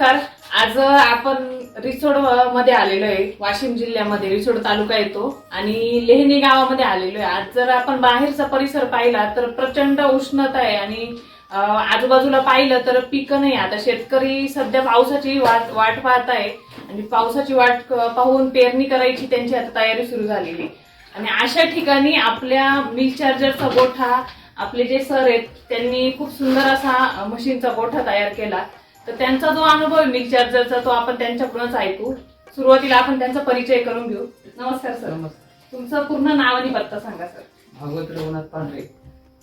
नमस्कार. आज आपण रिसोडमध्ये आलेलो आहे वाशिम जिल्ह्यामध्ये रिसोड तालुका येतो. आणि लेहणी गावामध्ये आलेलो आहे आज जर आपण बाहेरचा परिसर पाहिला तर प्रचंड उष्णता आहे. आणि आजूबाजूला पाहिलं तर पिकं नाही. आता शेतकरी सध्या पावसाची वाट वाट पाहत आहे. आणि पावसाची वाट पाहून पेरणी करायची त्यांची आता तयारी सुरू झालेली आणि अशा ठिकाणी आपल्या मिल चार्जरचा गोठा आपले जे सर आहेत त्यांनी खूप सुंदर असा मशीनचा गोठा तयार केला. तर त्यांचा जो अनुभव आहे मिल चार्जरचा तो आपण त्यांच्याकडूनच ऐकू. सुरुवातीला आपण त्यांचा परिचय करून घेऊ. नमस्कार सर. नमस्कार. तुमचं पूर्ण नाव आणि पत्ता सांगा सर. भागवत रघुनाथ पांढरे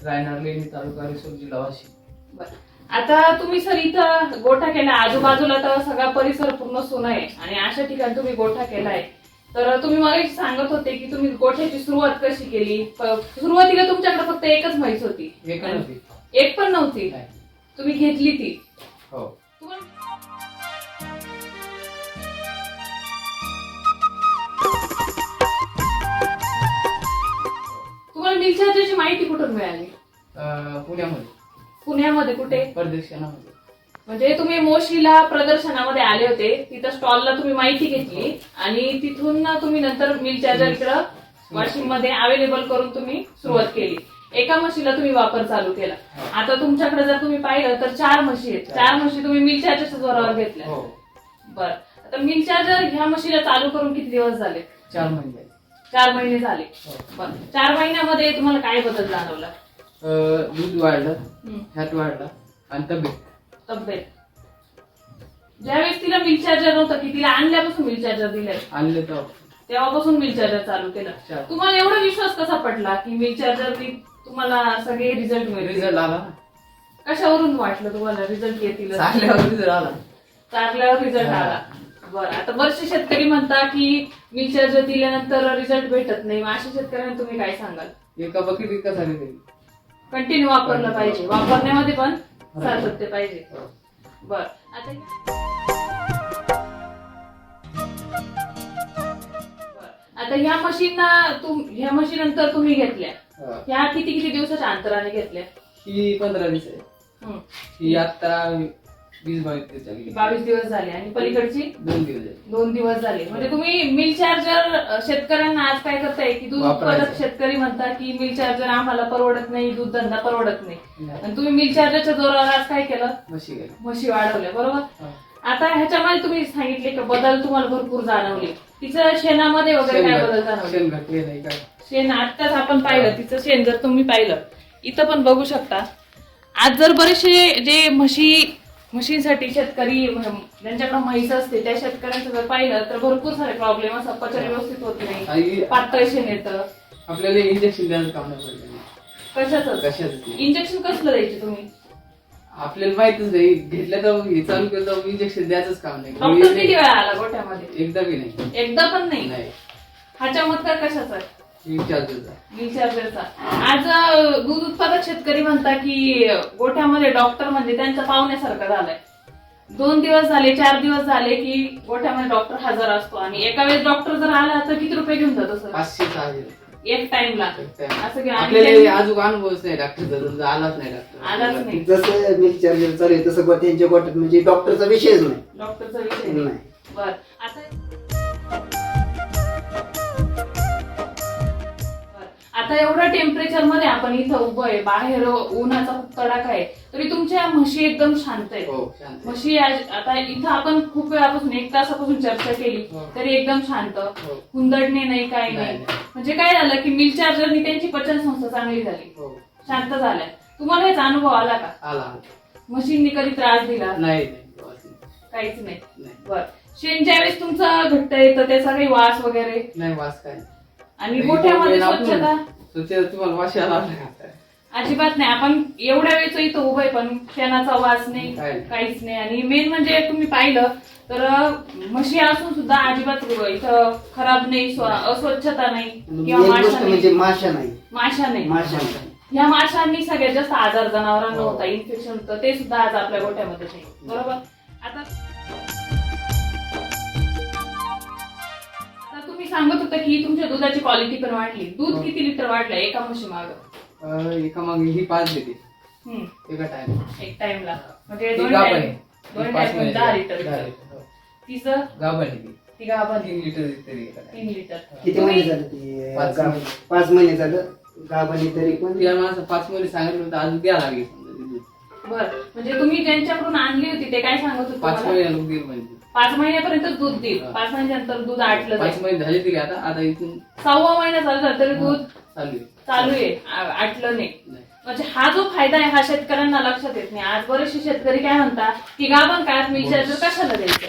रायनार लेणी तालुका रिसोड जिल्हा वाशिम. आता तुम्ही सर इथं गोठा केला. आजूबाजूला तर सगळा परिसर पूर्ण सोनं आहे. आणि अशा ठिकाणी तुम्ही गोठा केलाय तर तुम्ही मला सांगत होते की तुम्ही गोठ्याची सुरुवात कशी केली? सुरुवातीला तुमच्याकडे फक्त एकच म्हैस होती. एका नव्हती एक पण नव्हती. तुम्ही घेतली ती. हो. तुम्हाला मिल चार्जरची माहिती कुठून मिळाली? अं, पुण्यामध्ये. पुण्यामध्ये कुठे? परदेशामध्ये. म्हणजे तुम्ही मोशीला प्रदर्शनामध्ये आले होते. तिथं स्टॉलला तुम्ही माहिती घेतली आणि तिथून ना तुम्ही नंतर मिल चार्जर इकडं वाशिममध्ये अवेलेबल करून तुम्ही सुरुवात केली. एका म्हशीला तुम्ही वापर चालू केला. आता तुमच्याकडे जर तुम्ही पाहिलं तर चार म्हशी आहेत. चार. म्हशी तुम्ही मिल चार्जरच्या जोरावर घेतल्या. हो. बर. आता मिल चार्जर ह्या म्हशीला चालू करून किती दिवस झाले? चार महिने. चार महिने झाले. बर. चार महिन्यामध्ये तुम्हाला काय बदल जाणवला? अं, दूध वाढलं. फॅट वाढला आणि तब्येत. तब्येत. ज्यावेळेस तिला मिल चार्जर नव्हतं की तिला आणल्यापासून मिल चार्जर दिलंय. आणले तर तेव्हापासून मिल चार्जर चालू केलं. तुम्हाला एवढा विश्वास कसा पटला की मिल चार्जरनी तुम्हाला सगळे रिझल्ट मिळतील? रिझल्ट आला ना. कशावरून वाटलं तुम्हाला रिझल्ट येतील चांगल्यावर रिझल्ट आला. चांगल्यावर रिझल्ट हा. आला. बरं आता बरेचसे शेतकरी म्हणता की मिल चार्जर दिल्यानंतर रिझल्ट भेटत नाही. मग अशा शेतकऱ्यांना तुम्ही काय सांगाल? एका बकेट एका झाली तरी कंटिन्यू वापरलं पाहिजे. वापरण्यामध्ये पण सातत्य पाहिजे. बर. आता बरं. आता ह्या मशीनना तुम ह्या मशीन नंतर तुम्ही घेतल्या. हा. ह्या किती किती दिवसाच्या अंतराने घेतल्या? ही पंधरा दिवस आहे. हं. ही आता वीस बावीस दिवस झाली. बावीस दिवस झाले आणि पलीकडची? दोन दिवस झाले. दोन दिवस झाले. म्हणजे तुम्ही मिल चार्जर शेतकऱ्यांना आज काय करताय? की दूध वापरायचं. उत्पादक शेतकरी म्हणतात की मिल चार्जर आम्हाला परवडत नाही दूध धंदा परवडत नाही. नाही. आणि तुम्ही मिल चार्जरच्या जोरावर आज काय केलं? म्हशी गेली म्हशी वाढवल्या बरोबर? हा. आता ह्याच्यामध्ये तुम्ही सांगितले की बदल तुम्हाला भरपूर जाणवले. तिचं शेणामध्ये वगैरे काय बदल जाणवले? शेण नाही काय शेण आत्ताच आपण पाहिलं तिचं शेण जर तुम्ही पाहिलं इथं पण बघू शकता. आज जर बरेचसे जे म्हशी म्हशींसाठी शेतकरी ज्यांच्याकडे म्हैस असते त्या शेतकऱ्यांचं जर पाहिलं तर भरपूर सारे प्रॉब्लेम असतात पचन व्यवस्थित होत नाही. पातळ शेण येतं आपल्याला इंजेक्शन द्यायचं काम नाही पडलं कशाच? कशाचं? इंजेक्शन कसलं द्यायचे तुम्ही? आपल्याला माहितच नाही. घेतलं तर हे चालू केलं तर इंजेक्शन द्यायचंच काम नाही. डॉक्टर किती. वेळा आला गोठ्यामध्ये? एकदा बी नाही. एकदा पण नाही? नाही. हा चमत्कार कशाचा आहे? आज दूध उत्पादक शेतकरी म्हणता की गोठ्यामध्ये डॉक्टर म्हणजे त्यांचा पाहुण्यासारखा झालाय. दोन दिवस झाले चार दिवस झाले की गोठ्यामध्ये डॉक्टर हजर असतो. आणि एका वेळेस डॉक्टर जर आला तर किती रुपये घेऊन जातो सर पाचशे एक टाइमला. असं की आणि आपल्याला त्यांनी- अजून अनुभवच नाही डॉक्टरचा तुमचा आलाच नाही आलाच डॉक्टर नाही. जसं मिल्क चार्जर चालू आहे तसं त्यांच्या गोट्यात म्हणजे डॉक्टरचा विषयच नाही. डॉक्टरचा विषय नाही. नाही. बर. आता एवढ्या टेम्परेचरमध्ये आपण इथं उभं आहे बाहेर उन्हाचा खूप तडाखा आहे तरी तुमच्या म्हशी एकदम शांत आहेत. हो शांत आहे. म्हशी आज- आता इथं आपण खूप वेळापासून एक तासापासून चर्चा केली हो. तरी एकदम शांत. हो. हुंदडणे नाही काय नाही, नाही. नाही. म्हणजे काय झालं की मिल चार्जरनी त्यांची पचन संस्था चांगली झाली. हो. शांत झाल्या. तुम्हाला याचा अनुभव आला का? आला म्हशींनी कधी त्रास दिला? नाही नाही वास नाही. काहीच नाही. नाही. बर. शेण ज्यावेळेस तुमचं घट्ट येतं त्याचा काही वास वगैरे? नाही वास काय आणि गोठ्यामध्ये आपण- स्वच्छता? तुम्हाला? अजिबात नाही. आपण एवढ्या वेळचं इथं उभं आहे पण शेणाचा वास नाही काय नाही. काहीच नाही. आणि मेन म्हणजे तुम्ही पाहिलं तर म्हशी असून सुद्धा अजिबात इथं खराब नाही स्व- अस्वच्छता नाही किंवा माशा म्हणजे नाही. माशा नाही. माशा नाही. माशा नाही. ह्या माशांनी सगळ्यात जास्त आजार जनावरांना हो. होता. इन्फेक्शन होतं. ते सुद्धा आज आपल्या गोठ्यामध्ये नाही बरोबर? आता सांगत होता की तुमच्या दुधाची क्वालिटी पण वाढली. दूध हो. किती लिटर वाढलं? एका म्हशी माग. अं, एका मागे ही पाच देते एका टाइम एक टाइमला म्हणजे दोन गाभ टाइम दोन पाच टाइम दहा लिटर दहा लिटर, हो. तिचं गाभण आहे ती. ती गाभण तीन लिटर तरी एका time. तीन लिटर. किती तुम्ही- महिने झालं ती पाच गाभ- महिने. पाच महिने झालं? तरी पण? तिला पाच महिने सांगितलं होतं अजून द्या लागेल समजा ते दूध. बर. म्हणजे तुम्ही ज्यांच्याकडून आणली होती ते काय सांगत होते पाच तुम्हाला? महिने लोक महिने. पाच महिन्यापर्यंत दूध देईल. पाच महिन्यानंतर दूध आटलं पाच जाईल. महिने झाले तरी आता आता इथून सव्वा महिना झाला तरी दूध चालू आहे. चालू आहे. आ- आटलं नाही. नाही. म्हणजे हा जो फायदा आहे हा शेतकऱ्यांना लक्षात येत नाही. आज बरेचसे शेतकरी काय म्हणतात की गाभण काळात मिल चार्जर कशाला द्यायचं?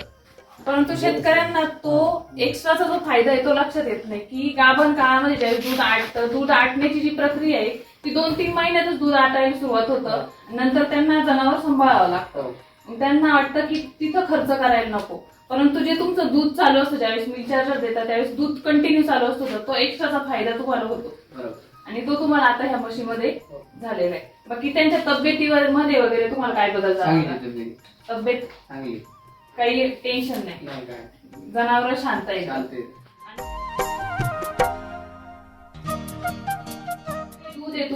परंतु शेतकऱ्यांना तो एक्स्ट्राचा जो फायदा आहे तो लक्षात येत नाही की गाभण काळामध्ये ज्यावेळी दूध आटतं दूध आटण्याची जी प्रक्रिया आहे ती दोन तीन महिन्यातच दूध आटायला सुरुवात होतं. नंतर त्यांना जनावर सांभाळावं लागतं. हो. त्यांना वाटतं की तिथं खर्च करायला नको. परंतु जे तुमचं दूध चालू असतं ज्यावेळेस मिल चार्जर देतात त्यावेळेस दूध कंटिन्यू चालू असतो तर तो एक्स्ट्राचा फायदा तुम्हाला होतो. आणि तो तुम्हाला आता ह्या म्हशीमध्ये झालेला आहे. बाकी त्यांच्या तब्येतीवर मध्ये वगैरे तुम्हाला काय बदल झाला? तब्येत काही टेन्शन नाही. जनावर शांत आहे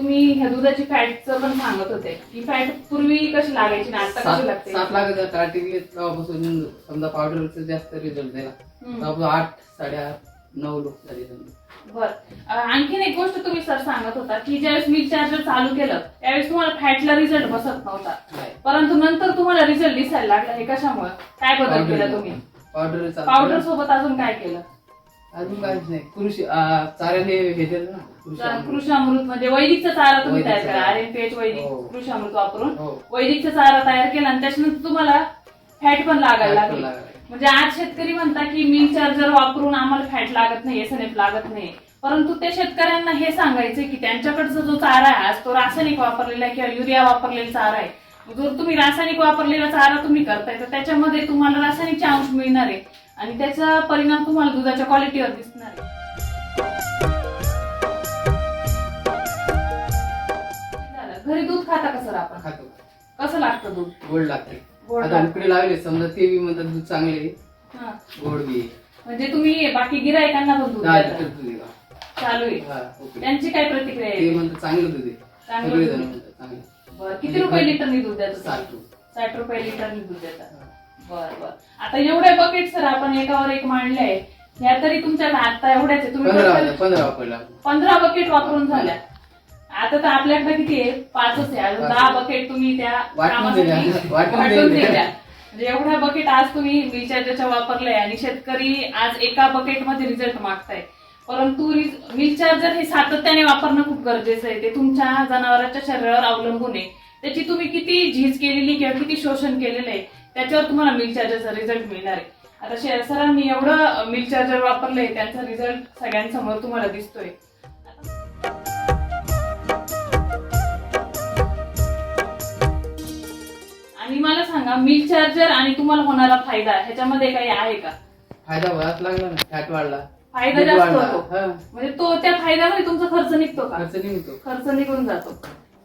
तुम्ही ह्या दुधाची फॅटचं पण सांगत होते. की फॅट पूर्वी कशी लागायची ना आता कशी सात लागते? सात लागत स्टार्टिंग तेव्हापासून समजा पावडरचा जास्त रिझल्ट दिला हम्म. तेव्हापासून आठ साडेआठ नऊ लोक झाले समजा. बर. अं, आणखीन एक गोष्ट तुम्ही सर सांगत होता की ज्यावेळेस मिल्क चार्जर चालू केलं त्यावेळेस तुम्हाला फॅटला रिझल्ट बसत नव्हता. परंतु नंतर तुम्हाला रिझल्ट दिसायला लागला. हे कशामुळे? काय बदल केला तुम्ही? पावडर पावडर सोबत अजून काय केलं? अजून काहीच नाही. कृषी आ, चाऱ्याने हे दिलं ना? कृषी अमृत. कृषी अमृत म्हणजे वैदिकचा चारा तुम्ही तयार करा. आर एन पी एच वैदिक हो. कृषी अमृत वापरून हो वैदिकचा चारा तयार केला आणि त्याच्यानंतर तुम्हाला फॅट पण लागायला लागली. म्हणजे आज शेतकरी म्हणतात की मिल्क चार्जर वापरून आम्हाला फॅट लागत नाही एसएनएफ लागत नाही परंतु ते शेतकऱ्यांना हे सांगायचे की त्यांच्याकडचा जो चारा आहे आज तो रासायनिक वापरलेला आहे किंवा युरिया वापरलेला चारा आहे जर तुम्ही रासायनिक वापरलेला चारा तुम्ही करताय तर त्याच्यामध्ये तुम्हाला रासायनिकचे अंश मिळणार आहे आणि त्याचा परिणाम तुम्हाला दुधाच्या क्वालिटीवर दिसणार आहे दूध खाता कसं आपण खातो कसं लागतं दूध गोड लागते गोड आता लागतं. उकडे लावले समजा ते बी म्हणतात दूध चांगले हा. गोड बी आहे. म्हणजे तुम्ही बाकी गिरायकांना पण दूध दहा देता. लिटर दूध आहे बा. चालू आहे हा. त्यांची काय प्रतिक्रिया ते आहे म्हणतात चांगलं दूध आहे चांगलं सगळे दूध जण आहे. म्हणतात चांगलं बरं किती रुपये लिटरनी दूध देतात साठ तुम्ही? रुपये. साठ रुपये लिटरनी दूध देतात बर बर आता एवढे बकेट सर आपण एकावर एक मांडले आहे ह्या तरी तुमच्या आता एवढ्याच आहे तुम्ही पंधरा टोटल पंधरा वापरला पंधरा बकेट वापरून झाल्या आता तर आपल्याकडे किती आहे? पाचच आहे. अजून. दहा बकेट तुम्ही त्या वाटून कामासाठी दिल्या. वाटून वाटून दिल्या. दिल्या म्हणजे एवढ्या बकेट आज तुम्ही रिचार्जच्या वापरले आणि शेतकरी आज एका बकेटमध्ये रिझल्ट मागताय. परंतु मिल्क चार्जर हे सातत्याने वापरणं खूप गरजेचं आहे. ते तुमच्या जनावरांच्या शरीरावर अवलंबून आहे. त्याची तुम्ही किती झीज केलेली किंवा किती शोषण केलेलं आहे त्याच्यावर तुम्हाला मिल्क चार्जरचा रिझल्ट मिळणार आहे. आता शे- सरांनी एवढं मिल्क चार्जर वापरलंय त्यांचा रिझल्ट सगळ्यांसमोर तुम्हाला दिसतोय. आणि मला सांगा मिल्क चार्जर आणि तुम्हाला होणारा फायदा ह्याच्यामध्ये काही आहे का? फायदा बराच लागला ना फॅट वाढला. फायदा दूध जास्त वाढला. होतो. हा. म्हणजे तो त्या फायद्यामध्ये तुमचा खर्च निघतो का? खर्च निघतो. खर्च निघून जातो.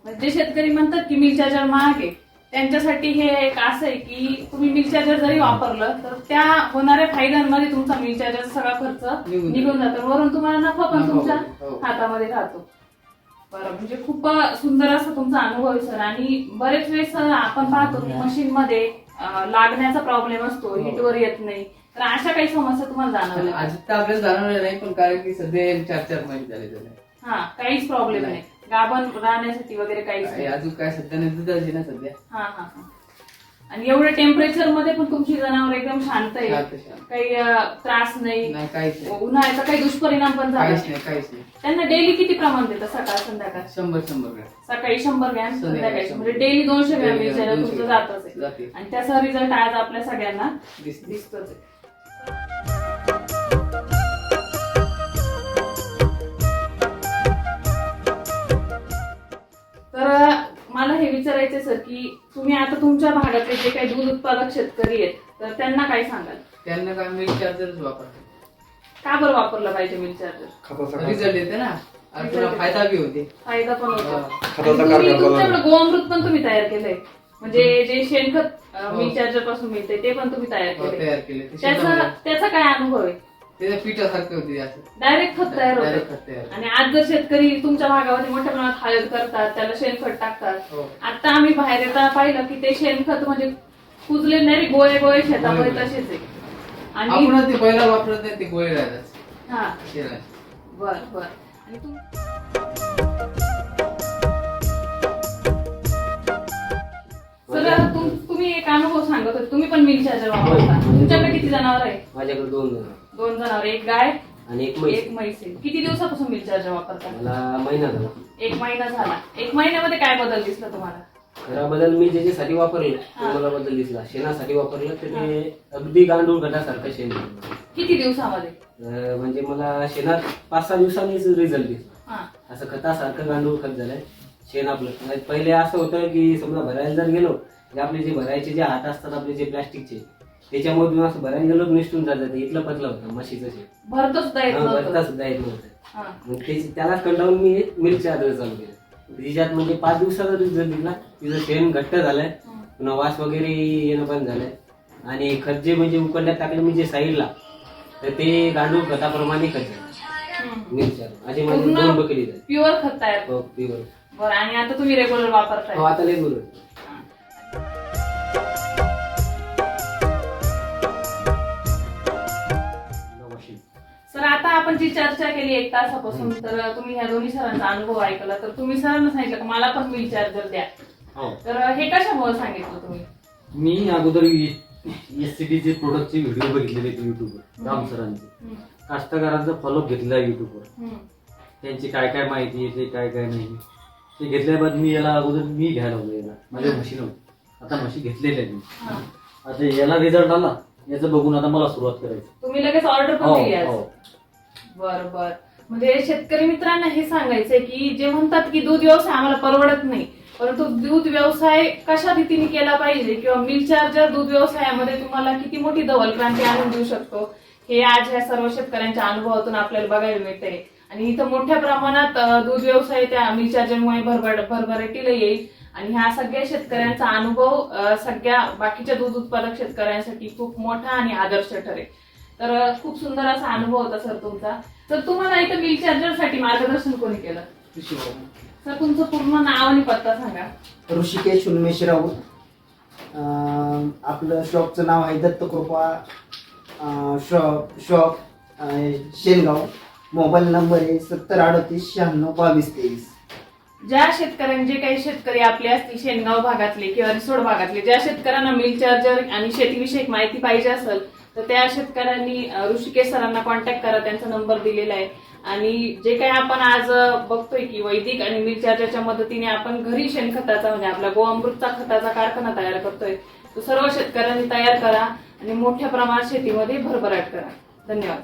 म्हणजे जे शेतकरी म्हणतात की मिल्क चार्जर महाग आहे त्यांच्यासाठी हे एक असं आहे की तुम्ही मिल्क चार्जर जरी वापरलं तर त्या होणाऱ्या फायद्यांमध्ये तुमचा मिल्क चार्जरचा सगळा खर्च निघून निघून जातो. वरून तुम्हाला नफा पण नफा तुमच्या होतो, हो. हातामध्ये राहतो. बरं म्हणजे खूप सुंदर असा तुमचा अनुभव आहे सर. आणि बरेच वेळेस आपण पाहतो की मशीन मध्ये लागण्याचा प्रॉब्लेम असतो हो. हिटवर येत नाही. तर अशा काही समस्या तुम्हाला जाणवल्या? अजून तर आपल्याला जाणवलं नाही पण कारण की सध्या चार चार महिने झाले त्याला. हा काहीच प्रॉब्लेम नाही. गाभण राहण्यासाठी वगैरे काहीच नाही. अजून काय सध्या नाही दुधाची ना सध्या. हा हा हा. आणि एवढ्या टेम्परेचरमध्ये पण तुमची जनावर एकदम शांत आहे. शांत, शांत. काही अं, त्रास नाही. नाही काहीच नाही. उन्हाळ्याचा काही दुष्परिणाम पण झाला काहीच नाही. नाही काहीच नाही. त्यांना डेली किती प्रमाण देतात सकाळ संध्याकाळ? शंभर शंभर ग्रॅम. सकाळी शंभर ग्रॅम संध्याकाळी संध्याकाळी शंभर. म्हणजे डेली दोनशे ग्रॅम Daily विचारा दोनशे तुमचं ग्रॅम. जातच आहे. जाते. आणि त्याचा रिझल्ट आज आपल्या सगळ्यांना दिसते दिसतोच आहे. हे विचारायचे सर की तुम्ही आता तुमच्या भागातले जे काही दूध उत्पादक शेतकरी आहेत तर त्यांना काय सांगाल? त्यांना काय मिल्क चार्जरच वापरतात. का बरं वापरलं पाहिजे मिल्क चार्जर? रिझल्ट येते ना. आणि तुला फायदा बी होते. फायदा पण होतो. हा. आणि तुम्ही तुमच्याकडे गोअमृत पण तुम्ही तयार केलंय. म्हणजे जे शेणखत हो. मिल्क चार्जरपासून मिळते ते पण तुम्ही तयार हो, केले तयार केले ते त्याचा शेतामध्ये. त्याचा काय अनुभव आहे? त्याच्या पिठासारखे होते असं. डायरेक्ट खत तयार होतं. खत तयार आणि आज जर शेतकरी तुमच्या भागामध्ये मोठ्या प्रमाणात हळद करतात त्याला शेणखत टाकतात. हो. आता आम्ही बाहेर येताना पाहिलं की ते शेणखत म्हणजे कुजले नाही गोळे गोळे शेतामध्ये गोळे. तसेच आहे. आणि आपण ते पहिला वापरत नाही ते गोळे राहतात हा. शेणाचे. बर बर. आणि तुम सर तुम- तुम्ही एक अनुभव सांगत होते तुम्ही पण मिल चार्जर वापरता. तुमच्याकडे किती जनावर आहे माझ्याकडे दोन जण आहेत. दोन जनावर एक गाय आणि एक एक म्हैस आहे. किती दिवसापासून मिल चार्जर वापरता? मला महिना झाला. एक महिना झाला. एक महिन्यामध्ये काय बदल दिसला तुम्हाला? खरा बदल मी ज्याच्यासाठी वापरलं. तो मला बदल दिसला. शेणासाठी वापरलं तर ते अगदी गांडूळ घटासारखं शेण. किती दिवसामध्ये? अं, म्हणजे मला शेणात पाच सहा दिवसांनीच रिझल्ट दिसला. हा. असं खतासारखं गांडूळ खत झालंय. शेण आपलं. नाही, पहिले असं होतं की समजा भरायला जर गेलो तर आपले जे भरायचे जे हात असतात आपले जे प्लास्टिकचे त्याच्यामधून असं भरायला गेलो निष्ठून जातात. इथलं पतलं होतं म्हशीचं शेण. भरत सुद्धा येत हा, भरता नव्हतं सुद्धा येत नव्हतं. हा. मग त्याला कंटाळून मी मिल्क चार्जर चालू केलं. तिच्यात म्हणजे पाच दिवसाचा रिझल्ट दिला तिचं शेण घट्ट झालंय. पुन्हा वास वगैरे येणं बंद झालंय. आणि जे म्हणजे उकडल्यात टाकले म्हणजे साईडला. तर ते गांडूळ खताप्रमाणे खत झालं हं. मिल्क चार्जर असे माझे पूर्ण- दोन बकरी झाले प्युअर खत तयार. हो प्युअर बरं आणि आता तुम्ही रेग्युलर वापरताय. हो आता लय बरोबर सर आता आपण जी चर्चा केली एक तासापासून तर तुम्ही ह्या दोन्ही सरांचा अनुभव ऐकला तर तुम्ही सरांना सांगितलं की मला पण मिल चार्जर द्या. हो. तर हे कशामुळे सांगितलं तुम्ही? मी अगोदर एस सी प्रोडक्टचे व्हिडिओ बघितलेले आहेत युट्यूबवर राम सरांचे. कास्तकारांचा फॉलोअप घेतला युट्यूबवर. त्यांची काय काय माहिती येते काय काय नाही. ते घेतल्याबाद मी याला अगोदर मी घ्यायला लागलो याला. माझ्या म्हशी नव्हती आता म्हशी घेतलेल्या आहेत मी. हा. आता याला रिझल्ट आला. याचं बघून आता मला सुरुवात करायची. तुम्ही लगेच ऑर्डर पण हो दिली आज? हो. बर बर. म्हणजे शेतकरी मित्रांना हे सांगायचंय की जे म्हणतात की दूध व्यवसाय आम्हाला परवडत नाही परंतु दूध व्यवसाय कशा रीतीने केला पाहिजे किंवा मिल चार्जर दूध व्यवसायामध्ये तुम्हाला किती मोठी दवल क्रांती आणून देऊ शकतो? हे आज ह्या सर्व शेतकऱ्यांच्या अनुभवातून आपल्याला बघायला मिळतंय. आणि इथं मोठ्या प्रमाणात अं, दूध व्यवसाय त्या मिल चार्जरमुळे भरभर भरभराटीला येईल. आणि ह्या सगळ्या शेतकऱ्यांचा अनुभव सगळ्या बाकीच्या दूध उत्पादक शेतकऱ्यांसाठी खूप मोठा आणि आदर्श ठरेल. तर खूप सुंदर असा अनुभव होता सर तुमचा. तर तुम्हाला इथं मिल चार्जरसाठी मार्गदर्शन कोणी केलं? सर तुमचं पूर्ण नाव आणि पत्ता सांगा. ऋषिकेश उन्मेष राऊत. आपलं शॉपचं नाव आहे Dattakrupa shop shop Shengaon. Mobile number आहे सत्तर अडतीस शहाण्णव बावीस तेवीस. ज्या शेतकऱ्यांचे काही शेतकरी आपले असतील शेनगाव भागातले किंवा रिसोड भागातले ज्या शेतकऱ्यांना मिल चार्जर आणि शेतीविषयक माहिती पाहिजे असेल तर त्या शेतकऱ्यांनी ऋषिकेश सरांना कॉन्टॅक्ट करा त्यांचा नंबर दिलेला आहे. आणि जे काही आपण आज बघतोय की वैदिक आणि मिल चार्जरच्या मदतीने आपण घरी शेणखताचा म्हणजे आपला गोअमृतचा खताचा कारखाना तयार करतोय तो सर्व शेतकऱ्यांनी तयार करा आणि मोठ्या प्रमाणात शेतीमध्ये भरभराट करा. धन्यवाद.